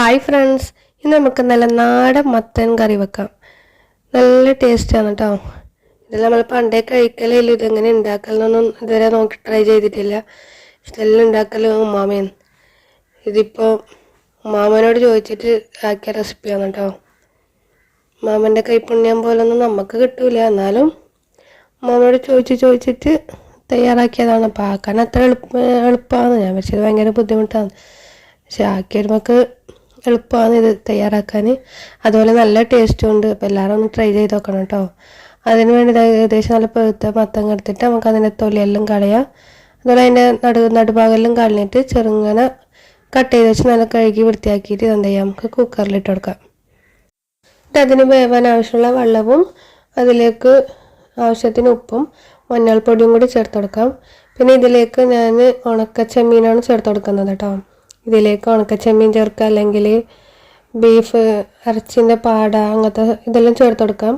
Hi friends ഇന്ന് നമുക്ക് നല്ല നാടൻ മത്തൻ കറി വെക്കാം. നല്ല ടേസ്റ്റാണ് കേട്ടോ ഇത് നമ്മൾ പണ്ടേ കഴിക്കലില്ല ഇതെങ്ങനെ ഉണ്ടാക്കലെന്നൊന്നും ഇതുവരെ നോക്കി ട്രൈ ചെയ്തിട്ടില്ല. ഇതെല്ലാം ഉണ്ടാക്കലോ ഉമ്മാമയാണ് ഇതിപ്പോൾ ഉമ്മാമനോട് ചോദിച്ചിട്ട് ആക്കിയ റെസിപ്പിയാണ് കേട്ടോ ഉമ്മാമന്റെ കൈപ്പുണ്യം പോലൊന്നും നമുക്ക് കിട്ടൂല. എന്നാലും ഉമ്മാമനോട് ചോദിച്ച് ചോദിച്ചിട്ട് തയ്യാറാക്കിയതാണ്. അപ്പോൾ ആക്കാൻ അത്ര എളുപ്പ എളുപ്പമാണ് ഞാൻ വെച്ചത് ഭയങ്കര ബുദ്ധിമുട്ടാണ്. പക്ഷെ ആക്കിയ നമുക്ക് എളുപ്പമാണ് ഇത് തയ്യാറാക്കാൻ. അതുപോലെ നല്ല ടേസ്റ്റും ഉണ്ട്. അപ്പോൾ എല്ലാവരും ഒന്ന് ട്രൈ ചെയ്ത് നോക്കണം കേട്ടോ അതിന് വേണ്ടി ഏകദേശം നല്ല പഴുത്ത മത്തങ്ങ എടുത്തിട്ട് നമുക്ക് അതിന്റെ തൊലിയെല്ലാം കളയാം. അതുപോലെ അതിന്റെ നടു നടുഭാഗമെല്ലാം കളഞ്ഞിട്ട് ചെറുങ്ങനെ കട്ട് ചെയ്ത് വെച്ച് നല്ല കഴുകി വൃത്തിയാക്കിയിട്ട് എന്താ ചെയ്യാം? നമുക്ക് കുക്കറിലിട്ട് കൊടുക്കാം. എന്നിട്ട് അതിന് വേവാൻ ആവശ്യമുള്ള വെള്ളവും അതിലേക്ക് ആവശ്യത്തിന് ഉപ്പും മഞ്ഞൾപ്പൊടിയും കൂടി ചേർത്ത് കൊടുക്കാം. പിന്നെ ഇതിലേക്ക് ഞാൻ ഉണക്ക ചെമ്മീനാണ് ചേർത്ത് കൊടുക്കുന്നത് കേട്ടോ ഇതിലേക്ക് ഉണക്ക ചെമ്മീൻ ചേർക്കുക അല്ലെങ്കിൽ ബീഫ് ഇറച്ചിന്റെ പാട അങ്ങനത്തെ ഇതെല്ലാം ചേർത്ത് കൊടുക്കാം.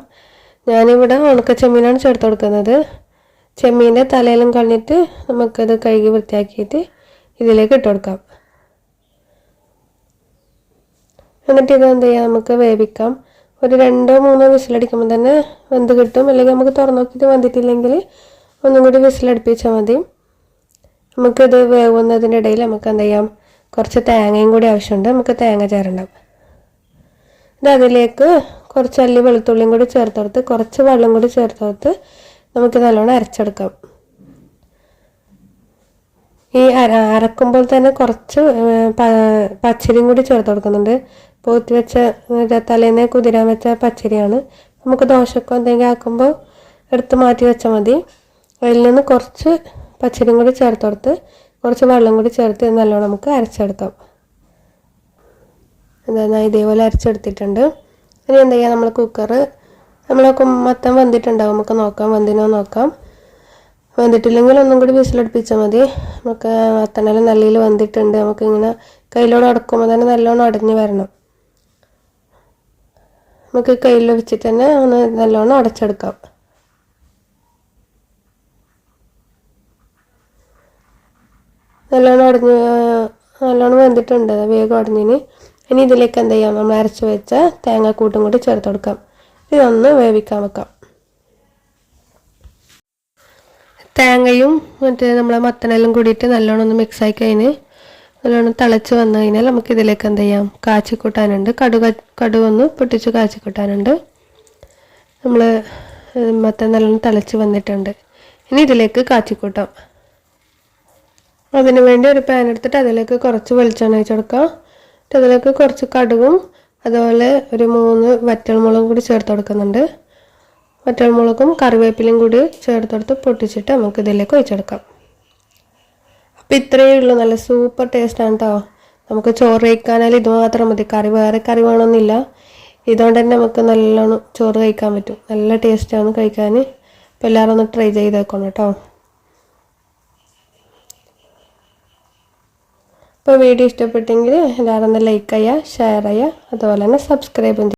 ഞാനിവിടെ ഉണക്ക ചെമ്മീനാണ് ചേർത്ത് കൊടുക്കുന്നത്. ചെമ്മീന്റെ തലയെല്ലാം കളഞ്ഞിട്ട് നമുക്കത് കഴുകി വൃത്തിയാക്കിയിട്ട് ഇതിലേക്ക് ഇട്ട് കൊടുക്കാം. എന്നിട്ട് ഇത് എന്ത് ചെയ്യാം? നമുക്ക് വേവിക്കാം. ഒരു രണ്ടോ മൂന്നോ വിസിലടിക്കുമ്പോൾ തന്നെ വെന്ത് കിട്ടും. അല്ലെങ്കിൽ നമുക്ക് തുറന്നു നോക്കിയിട്ട് വന്നിട്ടില്ലെങ്കിൽ ഒന്നും കൂടി വിസിലടുപ്പിച്ചാൽ മതി. നമുക്കിത് വേവുന്നതിന്റെ ഇടയിൽ നമുക്ക് എന്ത് ചെയ്യാം? കുറച്ച് തേങ്ങയും കൂടി ആവശ്യമുണ്ട്. നമുക്ക് തേങ്ങ ചേരണം ഇത് അതിലേക്ക് കുറച്ച് അല്ലി വെളുത്തുള്ളിയും കൂടി ചേർത്ത് കൊടുത്ത് കുറച്ച് വെള്ളം കൂടി ചേർത്ത് കൊടുത്ത് നമുക്ക് നല്ലോണം അരച്ചെടുക്കാം. ഈ അര അരക്കുമ്പോൾ തന്നെ കുറച്ച് പച്ചരിയും കൂടി ചേർത്ത് കൊടുക്കുന്നുണ്ട്. പോത്തി വെച്ച തലേന്ന് കുതിരാൻ വെച്ച പച്ചരിയാണ്. നമുക്ക് ദോശക്കോ എന്തെങ്കിലും ആക്കുമ്പോൾ എടുത്ത് മാറ്റി വെച്ചാൽ മതി. അതിൽ നിന്ന് കുറച്ച് പച്ചരിയും കൂടി ചേർത്ത് കൊടുത്ത് കുറച്ച് വെള്ളം കൂടി ചേർത്ത് നല്ലോണം നമുക്ക് അരച്ചെടുക്കാം. എന്താ ഇതേപോലെ അരച്ചെടുത്തിട്ടുണ്ട്. ഇനി എന്താ ചെയ്യുക നമ്മൾ കുക്കർ നമ്മൾ മൊത്തം വെന്തിട്ടുണ്ടാവും. നമുക്ക് നോക്കാം വെന്തിനോ നോക്കാം. വെന്തിട്ടില്ലെങ്കിൽ ഒന്നും കൂടി വിസിലടുപ്പിച്ചാൽ മതി. നമുക്ക് മത്തനെല്ലാം നല്ലയിൽ വെന്തിട്ടുണ്ട്. നമുക്ക് ഇങ്ങനെ കയ്യിലോട് അടക്കുമ്പോൾ തന്നെ നല്ലോണം അടഞ്ഞു വരണം. നമുക്ക് കയ്യിൽ വെച്ചിട്ട് തന്നെ ഒന്ന് നല്ലോണം അടച്ചെടുക്കാം. നല്ലോണം അടഞ്ഞ് നല്ലോണം വെന്തിട്ടുണ്ട്. വേഗം അടഞ്ഞിന്. ഇനി ഇതിലേക്ക് എന്ത് ചെയ്യാം? നമ്മൾ അരച്ച് വെച്ച തേങ്ങാക്കൂട്ടും കൂടി ചേർത്ത് കൊടുക്കാം. ഇതൊന്ന് വേവിക്കാൻ വെക്കാം. തേങ്ങയും മറ്റേ നമ്മളെ മത്തനെല്ലാം കൂടിയിട്ട് നല്ലോണം ഒന്ന് മിക്സ് മിക്സായി കഴിഞ്ഞ് നല്ലോണം തിളച്ച് വന്നു കഴിഞ്ഞാൽ നമുക്ക് ഇതിലേക്ക് എന്ത് ചെയ്യാം? കാച്ചി കൂട്ടാനുണ്ട് കടുക കടുവൊന്ന് പൊട്ടിച്ച് കാച്ചി കൂട്ടാനുണ്ട് നമ്മൾ മത്തൻ നല്ലോണം തിളച്ച് വന്നിട്ടുണ്ട്. ഇനി ഇതിലേക്ക് കാച്ചിക്കൂട്ടാം. അതിന് വേണ്ടി ഒരു പാൻ എടുത്തിട്ട് അതിലേക്ക് കുറച്ച് വെളിച്ചെണ്ണ ഒഴിച്ച് കൊടുക്കാം എന്നിട്ട് അതിലേക്ക് കുറച്ച് കടുകും അതുപോലെ ഒരു മൂന്ന് വറ്റൽമുളകും കൂടി ചേർത്ത് കൊടുക്കുന്നുണ്ട്. വറ്റൽമുളകും കറിവേപ്പിലയും കൂടി ചേർത്തെടുത്ത് പൊട്ടിച്ചിട്ട് നമുക്ക് ഇതിലേക്ക് ഒഴിച്ചെടുക്കാം അപ്പോൾ ഇത്രയേ ഉള്ളൂ. നല്ല സൂപ്പർ ടേസ്റ്റാണ് കേട്ടോ നമുക്ക് ചോറ് കഴിക്കാനായാലും ഇത് മാത്രം മതി. കറി വേറെ കറി വേണമെന്നില്ല ഇതുകൊണ്ട് തന്നെ നമുക്ക് നല്ലോണം ചോറ് കഴിക്കാൻ പറ്റും. നല്ല ടേസ്റ്റാണ് കഴിക്കാൻ. അപ്പോൾ എല്ലാവരും ഒന്ന് ട്രൈ ചെയ്തേക്കണം കേട്ടോ അപ്പോൾ വീഡിയോ ഇഷ്ടപ്പെട്ടെങ്കിൽ എല്ലാവരും ഒന്ന് ലൈക്ക് ചെയ്യുക ഷെയർ ചെയ്യുക അതുപോലെ തന്നെ സബ്സ്ക്രൈബും